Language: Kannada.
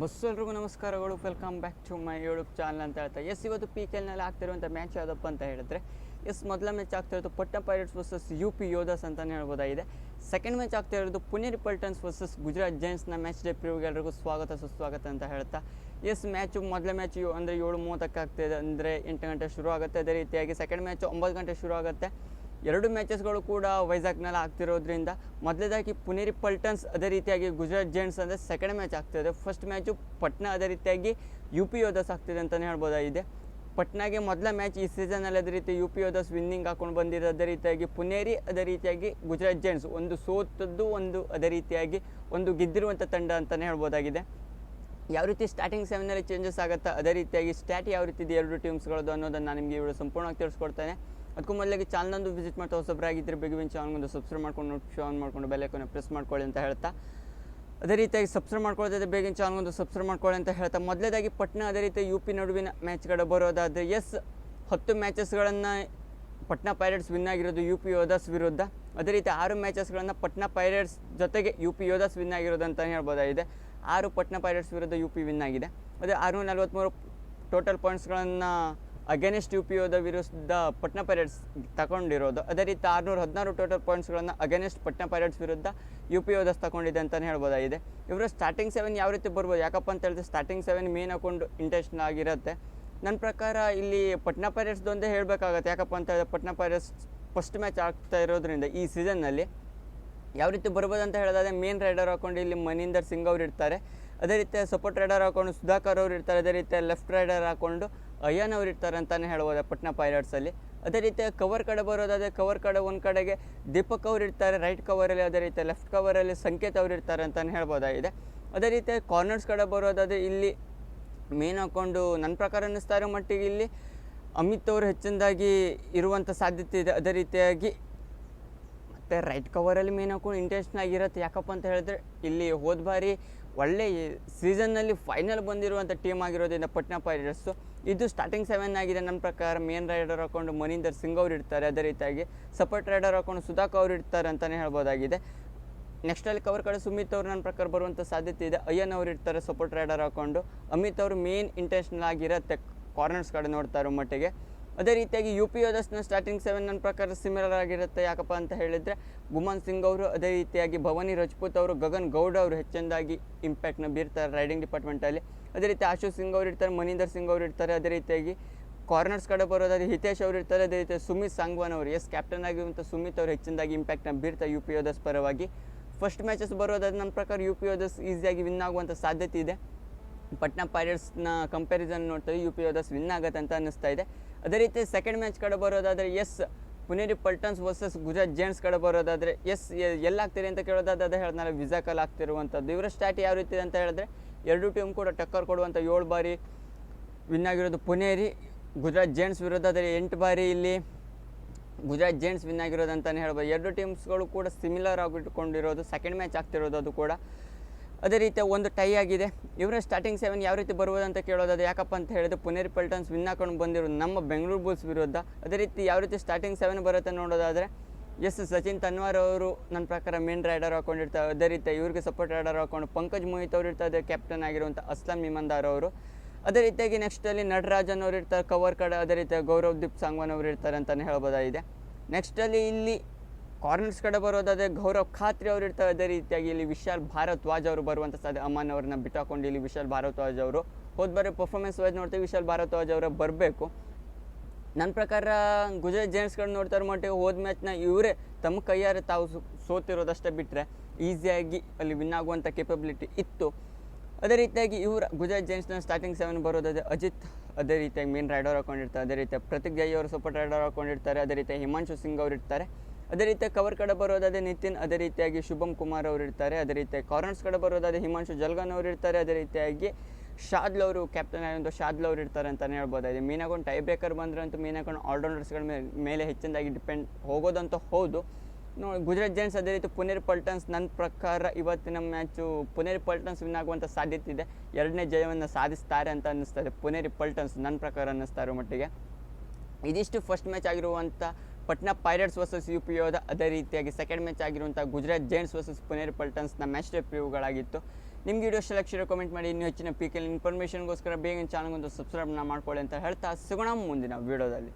ಬಸ್ಸು ಎಲ್ರಿಗೂ ನಮಸ್ಕಾರಗಳು. Welcome back to my YouTube channel ಅಂತ ಹೇಳ್ತಾ. ಎಸ್ ಇವತ್ತು ಪಿ ಕೆ ಎಲ್ನಲ್ಲಿ ಆಗ್ತಿರುವಂಥ ಮ್ಯಾಚ್ ಯಾವುದಪ್ಪ ಅಂತ ಹೇಳಿದ್ರೆ ಎಸ್ ಮೊದಲ ಮ್ಯಾಚ್ ಆಗ್ತಿರೋದು Patna Pirates versus U P Yoddhas ಅಂತಲೇ ಹೇಳ್ಬೋದಾಗಿದೆ. ಸೆಕೆಂಡ್ ಮ್ಯಾಚ್ ಆಗ್ತಾ ಇರೋದು ಪುಣೆ ರಿಪಲ್ಟನ್ಸ್ ವರ್ಸಸ್ ಗುಜರಾತ್ ಜೈನ್ಸ್ನ ಮ್ಯಾಚ್ ಡೇ ಪ್ರಿವ್ಗೆ ಎಲ್ರಿಗೂ ಸ್ವಾಗತ, ಸುಸ್ವಾಗತ ಅಂತ ಹೇಳ್ತಾ. ಎಸ್ ಮ್ಯಾಚು ಮೊದಲ ಮ್ಯಾಚ್ ಅಂದರೆ ಏಳು ಮೂವತ್ತಕ್ಕೆ ಆಗ್ತಿದೆ ಅಂದರೆ ಎಂಟು ಗಂಟೆ ಶುರು ಆಗುತ್ತೆ ಅದೇ ರೀತಿಯಾಗಿ ಸೆಕೆಂಡ್ ಮ್ಯಾಚು ಒಂಬತ್ತು ಗಂಟೆ ಶುರು ಆಗುತ್ತೆ ಎರಡು ಮ್ಯಾಚಸ್ಗಳು ಕೂಡ ವೈಜಾಗ್ನಲ್ಲಿ ಆಗ್ತಿರೋದ್ರಿಂದ ಮೊದಲೇದಾಗಿ ಪುನೇರಿ ಪಲ್ಟನ್ಸ್ ಅದೇ ರೀತಿಯಾಗಿ ಗುಜರಾತ್ ಜೈಂಟ್ಸ್ ಅಂದರೆ ಸೆಕೆಂಡ್ ಮ್ಯಾಚ್ ಆಗ್ತಿದೆ. ಫಸ್ಟ್ ಮ್ಯಾಚು ಪಟ್ನಾ ಅದೇ ರೀತಿಯಾಗಿ ಯು ಪಿ ಯೋಧಸ್ ಆಗ್ತಿದೆ ಅಂತಲೇ ಹೇಳ್ಬೋದಾಗಿದೆ. ಪಟ್ನಾಗೆ ಮೊದಲ ಮ್ಯಾಚ್ ಈ ಸೀಸನಲ್ಲಿ ಅದೇ ರೀತಿ ಯು ಪಿ ಯೋಧಸ್ ವಿನ್ನಿಂಗ್ ಹಾಕೊಂಡು ಬಂದಿರೋ ಅದೇ ರೀತಿಯಾಗಿ ಪುನೇರಿ ಅದೇ ರೀತಿಯಾಗಿ ಗುಜರಾತ್ ಜೈಂಟ್ಸ್ ಒಂದು ಸೋತದ್ದು ಒಂದು ಅದೇ ರೀತಿಯಾಗಿ ಒಂದು ಗೆದ್ದಿರುವಂಥ ತಂಡ ಅಂತಲೇ ಹೇಳ್ಬೋದಾಗಿದೆ. ಯಾವ ರೀತಿ ಸ್ಟಾರ್ಟಿಂಗ್ ಸೆವೆನಲ್ಲಿ ಚೇಂಜಸ್ ಆಗುತ್ತಾ ಅದೇ ರೀತಿಯಾಗಿ ಸ್ಟ್ಯಾಟ್ ಯಾವ ರೀತಿ ಇದೆ ಎರಡು ಟೀಮ್ಸ್ಗಳದ್ದು ಅನ್ನೋದನ್ನು ನಾನು ನಿಮಗೆ ಇವಳು ಸಂಪೂರ್ಣವಾಗಿ ತಿಳಿಸ್ಕೊಡ್ತೇನೆ. ಅದಕ್ಕೂ ಮೊದಲಿಗೆ ಚಾನಲ್ನಂದು ವಿಸಿಟ್ ಮಾಡ್ತಾ ಹೊಸಬ್ರಾಗಿದ್ದರೆ ಬೇಗ ಬೇಗ ಚಾನಲ್ಗೊಂದು ಸಬ್ಸ್ಕ್ರೈಬ್ ಮಾಡ್ಕೊಂಡು ನೋಟಿಫಿಕೇಶನ್ ಆನ್ ಮಾಡ್ಕೊಂಡು ಬೆಲ್ಲೈಕನ್ನು ಪ್ರೆಸ್ ಮಾಡ್ಕೊಳ್ಳಿ ಅಂತ ಹೇಳ್ತಾ. ಅದೇ ರೀತಿಯಾಗಿ ಸಬ್ಸ್ಕ್ರೈಬ್ ಮಾಡ್ಕೊಳ್ಳೋದಾದ್ರೆ ಬೇಗಿನ ಚಾನಲ್ಗೊಂದು ಸಬ್ಸ್ಕ್ರೈಬ್ ಮಾಡ್ಕೊಳ್ಳಿ ಅಂತ ಹೇಳ್ತಾ. ಮೊದಲೇದಾಗಿ ಪಟ್ನಾ ಅದೇ ರೀತಿ ಯು ಪಿ ನಡುವಿನ ಮ್ಯಾಚ್ಗಳು ಬರೋದಾದರೆ ಎಸ್ ಹತ್ತು ಮ್ಯಾಚಸ್ಗಳನ್ನು ಪಟ್ನಾ ಪೈರೇಟ್ಸ್ ವಿನ್ ಆಗಿರೋದು ಯು ಪಿ ಯೋಧಾಸ್ ವಿರುದ್ಧ. ಅದೇ ರೀತಿ ಆರು ಮ್ಯಾಚಸ್ಗಳನ್ನು ಪಟ್ನಾ ಪೈರೇಟ್ಸ್ ಜೊತೆಗೆ ಯು ಪಿ ಯೋಧಾಸ್ ವಿನ್ ಆಗಿರೋದು ಅಂತಲೇ ಹೇಳ್ಬೋದಾಗಿದೆ. ಆರು ಪಟ್ನಾ ಪೈರೇಟ್ಸ್ ವಿರುದ್ಧ ಯು ಪಿ ವಿನ್ ಆಗಿದೆ. ಅದೇ ಆರುನೂರ ನಲ್ವತ್ತ್ಮೂರು ಟೋಟಲ್ ಪಾಯಿಂಟ್ಸ್ಗಳನ್ನು ಅಗೇನೆಸ್ಟ್ ಯು ಪಿ ಒದ ವಿರುದ್ಧ ಪಟ್ನಾ ಪೈರೇಟ್ಸ್ ತಗೊಂಡಿರೋದು. ಅದೇ ರೀತಿ ಆರುನೂರ ಹದಿನಾರು ಟೋಟಲ್ ಪಾಯಿಂಟ್ಸ್ಗಳನ್ನು ಅಗೇನೆಸ್ಟ್ ಪಟ್ನಾ ಪೈರೇಟ್ಸ್ ವಿರುದ್ಧ ಯು ಪಿ ಒದಸ್ ತಗೊಂಡಿದೆ ಅಂತಲೇ ಹೇಳ್ಬೋದಾಗಿದೆ. ಇವರು ಸ್ಟಾರ್ಟಿಂಗ್ ಸೆವೆನ್ ಯಾವ ರೀತಿ ಬರ್ಬೋದು? ಯಾಕಪ್ಪ ಅಂತ ಹೇಳಿದ್ರೆ ಸ್ಟಾರ್ಟಿಂಗ್ ಸೆವೆನ್ ಮೇನ್ ಹಾಕೊಂಡು ಇಂಟೆನ್ಷನ್ ಆಗಿರುತ್ತೆ. ನನ್ನ ಪ್ರಕಾರ ಇಲ್ಲಿ ಪಟ್ನಾ ಪೈರೇಟ್ಸ್ದೊಂದೇ ಹೇಳಬೇಕಾಗತ್ತೆ. ಯಾಕಪ್ಪ ಅಂತ ಹೇಳಿದ್ರೆ ಪಟ್ನಾ ಪೈರೇಟ್ಸ್ ಫಸ್ಟ್ ಮ್ಯಾಚ್ ಆಗ್ತಾ ಇರೋದ್ರಿಂದ ಈ ಸೀಸನ್ನಲ್ಲಿ ಯಾವ ರೀತಿ ಬರ್ಬೋದು ಅಂತ ಹೇಳಿದ್ರೆ ಮೇನ್ ರೈಡರ್ ಹಾಕೊಂಡು ಇಲ್ಲಿ ಮನೀಂದರ್ ಸಿಂಗ್ ಅವ್ರು ಇರ್ತಾರೆ. ಅದೇ ರೀತಿ ಸಪೋರ್ಟ್ ರೈಡರ್ ಹಾಕೊಂಡು ಸುಧಾಕರ್ ಅವ್ರು ಇರ್ತಾರೆ, ಅದೇ ರೀತಿ ಲೆಫ್ಟ್ ರೈಡರ್ ಹಾಕೊಂಡು ಅಯ್ಯನ್ ಅವ್ರು ಇರ್ತಾರೆ ಅಂತಲೇ ಹೇಳ್ಬೋದು ಪಟ್ನಾ ಪೈರೇಟ್ಸಲ್ಲಿ ಅದೇ ರೀತಿ ಕವರ್ ಕಡೆ ಬರೋದಾದರೆ ಕವರ್ ಕಡೆ ಒಂದು ಕಡೆಗೆ ದೀಪಕ್ ಅವ್ರು ಇರ್ತಾರೆ ರೈಟ್ ಕವರಲ್ಲಿ ಅದೇ ರೀತಿ ಲೆಫ್ಟ್ ಕವರಲ್ಲಿ ಸಂಕೇತ್ ಅವ್ರು ಇರ್ತಾರೆ ಅಂತಲೇ ಹೇಳ್ಬೋದಾಗಿದೆ. ಅದೇ ರೀತಿ ಕಾರ್ನರ್ಸ್ ಕಡೆ ಬರೋದಾದರೆ ಇಲ್ಲಿ ಮೇನ್ ಹಾಕ್ಕೊಂಡು ನನ್ನ ಪ್ರಕಾರ ಅನ್ನಿಸ್ತಾ ಮಟ್ಟಿಗೆ ಇಲ್ಲಿ ಅಮಿತ್ ಅವರು ಹೆಚ್ಚಿನದಾಗಿ ಇರುವಂಥ ಸಾಧ್ಯತೆ ಇದೆ. ಅದೇ ರೀತಿಯಾಗಿ ಮತ್ತು ರೈಟ್ ಕವರಲ್ಲಿ ಮೇನ್ ಹಾಕ್ಕೊಂಡು ಇಂಟೆನ್ಷನ್ ಆಗಿರುತ್ತೆ. ಯಾಕಪ್ಪ ಅಂತ ಹೇಳಿದ್ರೆ ಇಲ್ಲಿ ಹೋದ ಬಾರಿ ಒಳ್ಳೆ ಸೀಸನ್ನಲ್ಲಿ ಫೈನಲ್ ಬಂದಿರುವಂಥ ಟೀಮ್ ಆಗಿರೋದ್ರಿಂದ ಪಟ್ನಾ ಪೈರೇಟ್ಸು. ಇದು ಸ್ಟಾರ್ಟಿಂಗ್ ಸೆವೆನ್ ಆಗಿದೆ ನನ್ನ ಪ್ರಕಾರ. ಮೇನ್ ರೈಡರ್ ಹಾಕೊಂಡು ಮನೀಂದರ್ ಸಿಂಗ್ ಅವ್ರು ಇರ್ತಾರೆ ಅದೇ ರೀತಿಯಾಗಿ. ಸಪೋರ್ಟ್ ರೈಡರ್ ಹಾಕೊಂಡು ಸುಧಾಕ್ ಅವ್ರು ಇರ್ತಾರೆ ಅಂತಲೇ ಹೇಳ್ಬೋದಾಗಿದೆ. ನೆಕ್ಸ್ಟಲ್ಲಿ ಕವರ್ ಕಡೆ ಸುಮಿತ್ ಅವರು ನನ್ನ ಪ್ರಕಾರ ಬರುವಂಥ ಸಾಧ್ಯತೆ ಇದೆ. ಅಯ್ಯನ್ ಅವ್ರು ಇರ್ತಾರೆ ಸಪೋರ್ಟ್ ರೈಡರ್ ಹಾಕೊಂಡು. ಅಮಿತ್ ಅವರು ಮೇನ್ ಇಂಟೆನ್ಷನಲ್ ಆಗಿರತ್ತೆ ಕಾರ್ನರ್ಸ್ ಕಡೆ ನೋಡ್ತಾರೆ ಮಟ್ಟಿಗೆ. ಅದೇ ರೀತಿಯಾಗಿ ಯು ಪಿ ಯೋಧಸ್ನ ಸ್ಟಾರ್ಟಿಂಗ್ ಸೆವೆನ್ ನನ್ನ ಪ್ರಕಾರ ಸಿಮಿಲರ್ ಆಗಿರುತ್ತೆ. ಯಾಕಪ್ಪ ಅಂತ ಹೇಳಿದರೆ, ಗುಮಾನ್ ಸಿಂಗ್ ಅವರು, ಅದೇ ರೀತಿಯಾಗಿ ಭವಾನಿ ರಜಪೂತ್ ಅವರು, ಗಗನ್ ಗೌಡ ಅವರು ಹೆಚ್ಚಿನದಾಗಿ ಇಂಪ್ಯಾಕ್ಟ್ನ ಬೀರ್ತಾರೆ ರೈಡಿಂಗ್ ಡಿಪಾರ್ಟ್ಮೆಂಟಲ್ಲಿ ಅದೇ ರೀತಿ ಆಶು ಸಿಂಗ್ ಅವರು ಇರ್ತಾರೆ, ಮನೀಂದರ್ ಸಿಂಗ್ ಅವರು ಇರ್ತಾರೆ, ಅದೇ ರೀತಿಯಾಗಿ ಕಾರ್ನರ್ಸ್ ಕಡೆ ಬರೋದಾದ್ರೆ ಹಿತೇಶ್ ಅವರು ಇರ್ತಾರೆ, ಅದೇ ರೀತಿ ಸುಮಿತ್ ಸಾಂಗ್ವಾನ್ ಅವರು. ಎಸ್ ಕ್ಯಾಪ್ಟನ್ ಆಗಿರುವಂಥ ಸುಮಿತ್ ಅವರು ಹೆಚ್ಚಿನದಾಗಿ ಇಂಪ್ಯಾಕ್ಟ್ನ ಬೀರ್ತಾರೆ ಯು ಪಿ ಯೋಧಸ್ ಪರವಾಗಿ. ಫಸ್ಟ್ ಮ್ಯಾಚಸ್ ಬರೋದಾದ್ರೆ ನನ್ನ ಪ್ರಕಾರ ಯು ಪಿ ಯೋಧಸ್ ಈಸಿಯಾಗಿ ವಿನ್ ಆಗುವಂಥ ಸಾಧ್ಯತೆ ಇದೆ. ಪಟ್ನಾ ಪೈರೇಟ್ಸ್ನ ಕಂಪ್ಯಾರಿಸನ್ ನೋಡ್ತಾರೆ ಯು ಪಿ ಯೋಧಸ್ ವಿನ್ ಆಗುತ್ತೆ ಅಂತ ಅನ್ನಿಸ್ತಾ ಇದೆ. ಅದೇ ರೀತಿ ಸೆಕೆಂಡ್ ಮ್ಯಾಚ್ ಕಡೆ ಬರೋದಾದರೆ yes Puneri Paltans versus Gujarat Giants ಕಡೆ ಬರೋದಾದರೆ ಎಸ್ ಎಲ್ಲಾಗ್ತೀರಿ ಅಂತ ಕೇಳೋದಾದ್ರೆ ಹೇಳ್ತಾರೆ ವಿಸಾಕಲ್ ಆಗ್ತಿರುವಂಥದ್ದು. ಇವರ ಸ್ಟ್ಯಾಟ್ ಯಾವ ರೀತಿ ಅಂತ ಹೇಳಿದ್ರೆ, ಎರಡು ಟೀಮ್ ಕೂಡ ಟಕ್ಕರ್ ಕೊಡುವಂಥ ಏಳು ಬಾರಿ ವಿನ್ ಆಗಿರೋದು ಪುನೇರಿ, ಗುಜರಾತ್ ಜೇಂಟ್ಸ್ ವಿರುದ್ಧ ಆದರೆ ಎಂಟು ಬಾರಿ ಇಲ್ಲಿ ಗುಜರಾತ್ ಜೇಂಟ್ಸ್ ವಿನ್ ಆಗಿರೋದು ಅಂತಲೇ ಹೇಳ್ಬೋದು. ಎರಡು ಟೀಮ್ಸ್ಗಳು ಕೂಡ ಸಿಮಿಲರ್ ಆಗಿಟ್ಕೊಂಡಿರೋದು ಸೆಕೆಂಡ್ ಮ್ಯಾಚ್ ಆಗ್ತಿರೋದು ಅದು ಕೂಡ. ಅದೇ ರೀತಿ ಒಂದು ಟೈ ಆಗಿದೆ. ಇವರ ಸ್ಟಾರ್ಟಿಂಗ್ ಸೆವೆನ್ ಯಾವ ರೀತಿ ಬರ್ಬೋದು ಅಂತ ಕೇಳೋದು ಯಾಕಪ್ಪ ಅಂತ ಹೇಳಿದ್ರೆ ಪುನೇರಿ ಪಲ್ಟನ್ಸ್ ವಿನ್ ಹಾಕೊಂಡು ಬಂದಿರೋದು ನಮ್ಮ ಬೆಂಗಳೂರು ಬುಲ್ಸ್ ವಿರುದ್ಧ. ಅದೇ ರೀತಿ ಯಾವ ರೀತಿ ಸ್ಟಾರ್ಟಿಂಗ್ ಸೆವೆನ್ ಬರುತ್ತೆ ನೋಡೋದಾದರೆ, ಎಸ್ ಸಚಿನ್ ತನ್ವಾರ್ ಅವರು ನನ್ನ ಪ್ರಕಾರ ಮೇನ್ ರೈಡರ್ ಹಾಕೊಂಡಿರ್ತಾರೆ ಅದೇ ರೀತಿ ಇವ್ರಿಗೆ ಸಪೋರ್ಟ್ ರೈಡರ್ ಹಾಕೊಂಡು ಪಂಕಜ್ ಮೋಹಿತ್ ಅವರು ಇರ್ತಾರೆ ಕ್ಯಾಪ್ಟನ್ ಆಗಿರುವಂಥ ಅಸ್ಲಾಂ ಇಮಂದಾರ್ ಅವರು. ಅದೇ ರೀತಿಯಾಗಿ ನೆಕ್ಸ್ಟಲ್ಲಿ ನಟರಾಜನ್ ಅವರು ಇರ್ತಾರೆ, ಕವರ್ ಕಡೆ ಅದೇ ರೀತಿ ಗೌರವ್ ದೀಪ್ ಸಾಂಗ್ವಾನ್ ಅವರು ಇರ್ತಾರೆ ಅಂತಲೇ ಹೇಳ್ಬೋದಾಗಿದೆ. ನೆಕ್ಸ್ಟಲ್ಲಿ ಇಲ್ಲಿ ಕಾರ್ನರ್ಸ್ ಕಡೆ ಬರೋದಾದರೆ ಗೌರವ್ ಖಾತ್ರಿ ಅವರು ಇರ್ತಾರೆ ಅದೇ ರೀತಿಯಾಗಿ ಇಲ್ಲಿ ವಿಶಾಲ್ ಭಾರದ್ವಾಜ್ ಅವರು ಬರುವಂಥ ಸಾಧ್ಯ ಅಮನ್ ಅವ್ರನ್ನ ಬಿಟ್ಟಾಕೊಂಡು ಇಲ್ಲಿ ವಿಶಾಲ್ ಭಾರದ್ವಾಜ್ ಅವರು ಹೋದ ಬಾರಿ ಪರ್ಫಾರ್ಮೆನ್ಸ್ ವೈಸ್ ನೋಡ್ತೀವಿ ವಿಶಾಲ್ ಭಾರದ್ವಾಜ್ ಅವರ ಬರಬೇಕು. ನನ್ನ ಪ್ರಕಾರ ಗುಜರಾತ್ ಜೈಂಟ್ಸ್ಗಳು ನೋಡ್ತಾರೆ ಮಟ್ಟಿಗೆ ಹೋದ ಮ್ಯಾಚ್ನ ಇವರೇ ತಮ್ಮ ಕೈಯಾರೆ ತಾವು ಸೋತಿರೋದಷ್ಟೇ ಬಿಟ್ಟರೆ ಈಸಿಯಾಗಿ ಅಲ್ಲಿ ವಿನ್ ಆಗುವಂಥ ಕೇಪಬಿಲಿಟಿ ಇತ್ತು. ಅದೇ ರೀತಿಯಾಗಿ ಇವರು ಗುಜರಾತ್ ಜೈಂಟ್ಸ್ನ ಸ್ಟಾರ್ಟಿಂಗ್ ಸೆವೆನ್ ಬರೋದಾದರೆ ಅಜಿತ್ ಅದೇ ರೀತಿಯಾಗಿ ಮೇನ್ ರೈಡರ್ ಹಾಕೊಂಡಿರ್ತಾರೆ. ಅದೇ ರೀತಿಯಾಗಿ ಪ್ರತೀಕ್ ಜೈ ಅವರು ಸಪೋರ್ಟ್ ರೈಡರ್ ಹಾಕೊಂಡಿರ್ತಾರೆ. ಅದೇ ರೀತಿಯಾಗಿ ಹಿಮಾಂಶು ಸಿಂಗ್ ಅವರು ಇರ್ತಾರೆ. ಅದೇ ರೀತಿ ಕವರ್ ಕಡೆ ಬರೋದಾದ್ರೆ ನಿತಿನ್, ಅದೇ ರೀತಿಯಾಗಿ ಶುಭಂ ಕುಮಾರ್ ಅವರು ಇರ್ತಾರೆ, ಅದೇ ರೀತಿಯಾಗಿ ಕಾರ್ನರ್ಸ್ ಕಡೆ ಬರೋದಾದ್ರೆ ಹಿಮಾಂಶು ಜಲ್ಗನ್ ಅವರು ಇರ್ತಾರೆ, ಅದೇ ರೀತಿಯಾಗಿ ಶಾದ್ಲ್ ಅವರು ಕ್ಯಾಪ್ಟನ್ ಆಗಿರುವಂಥ ಶಾದ್ಲ್ ಅವರು ಇರ್ತಾರೆ ಅಂತಲೇ ಹೇಳ್ಬೋದಾಗಿದೆ. ಮೀನಾಕೊಂಡು ಟೈ ಬ್ರೇಕರ್ ಅಂತೂ ಮೀನಾಕೊಂಡು ಆಲ್ರೌಂಡರ್ಸ್ಗಳ ಮೇಲೆ ಮೇಲೆ ಹೆಚ್ಚಿನದಾಗಿ ಡಿಪೆಂಡ್ ಹೋಗೋದಂತ ಹೌದು. ನೋಡಿ, ಗುಜರಾತ್ ಜೈನ್ಸ್ ಅದೇ ರೀತಿ ಪುನೀರ್ ಪಲ್ಟನ್ಸ್ ನನ್ನ ಪ್ರಕಾರ ಇವತ್ತಿನ ಮ್ಯಾಚು ಪುನೇರಿ ಪಲ್ಟನ್ಸ್ ವಿನ್ ಆಗುವಂಥ ಸಾಧ್ಯತೆ ಇದೆ. ಎರಡನೇ ಜಯವನ್ನು ಸಾಧಿಸ್ತಾರೆ ಅಂತ ಅನ್ನಿಸ್ತದೆ ಪುನೇರಿ ಪಲ್ಟನ್ಸ್ ನನ್ನ ಪ್ರಕಾರ ಅನ್ನಿಸ್ತಾರೆ ಮಟ್ಟಿಗೆ. ಇದಿಷ್ಟು ಫಸ್ಟ್ ಮ್ಯಾಚ್ ಆಗಿರುವಂಥ Patna Pirates versus U P Yoddha ಅದೇ ರೀತಿಯಾಗಿ ಸೆಕೆಂಡ್ ಮ್ಯಾಚ್ ಆಗಿರುವಂಥ ಗುಜರಾತ್ ಜೈಂಟ್ಸ್ ವರ್ಸಸ್ ಪುನೇರ್ ಪಲ್ಟನ್ಸ್ನ ಮ್ಯಾಚ್ ರಿವ್ಯೂಗಳಾಗಿತ್ತು ನಿಮ್ಗೆ ವಿಡಿಯೋ ಶೇರ್ ಕಮೆಂಟ್ ಮಾಡಿ. ಇನ್ನೂ ಹೆಚ್ಚಿನ ಪಿ ಕೆ ಎಲ್ ಇನ್ಫಾರ್ಮೇಷನ್ಗೋಸ್ಕರ ಬೇಗ ಚಾನಲ್ಗೊಂದು ಸಬ್ಸ್ಕ್ರೈಬ್ನ ಮಾಡ್ಕೊಳ್ಳಿ ಅಂತ ಹೇಳ್ತಾ ಸಿಗೋಣ ಮುಂದಿನ ವಿಡಿಯೋದಲ್ಲಿ